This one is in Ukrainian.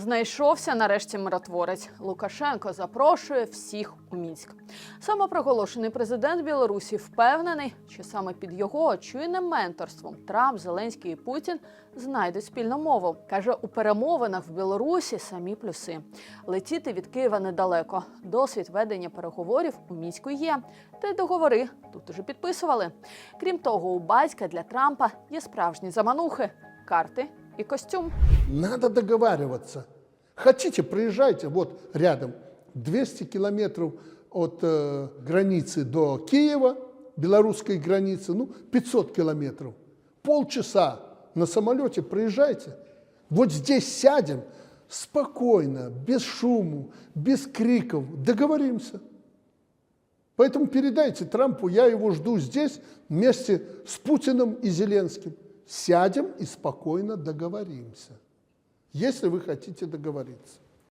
Знайшовся нарешті миротворець. Лукашенко запрошує всіх у Мінськ. Самопроголошений президент Білорусі впевнений, що саме під його очуйним менторством Трамп, Зеленський і Путін знайдуть спільну мову. каже, у перемовинах в Білорусі самі плюси. Летіти від Києва недалеко. Досвід ведення переговорів у мінську є. Та й договори тут уже підписували. Крім того, у батька для Трампа є справжні заманухи, карти і костюм. Надо договариваться. Хотите, приезжайте, вот рядом, 200 километров от э, границы до Киева, белорусской границы, ну, 500 километров. Полчаса на самолете приезжайте. Вот здесь сядем спокойно, без шуму, без криков, договоримся. Поэтому передайте Трампу, я его жду здесь вместе с Путиным и Зеленским. Сядем и спокойно договоримся, если вы хотите договориться.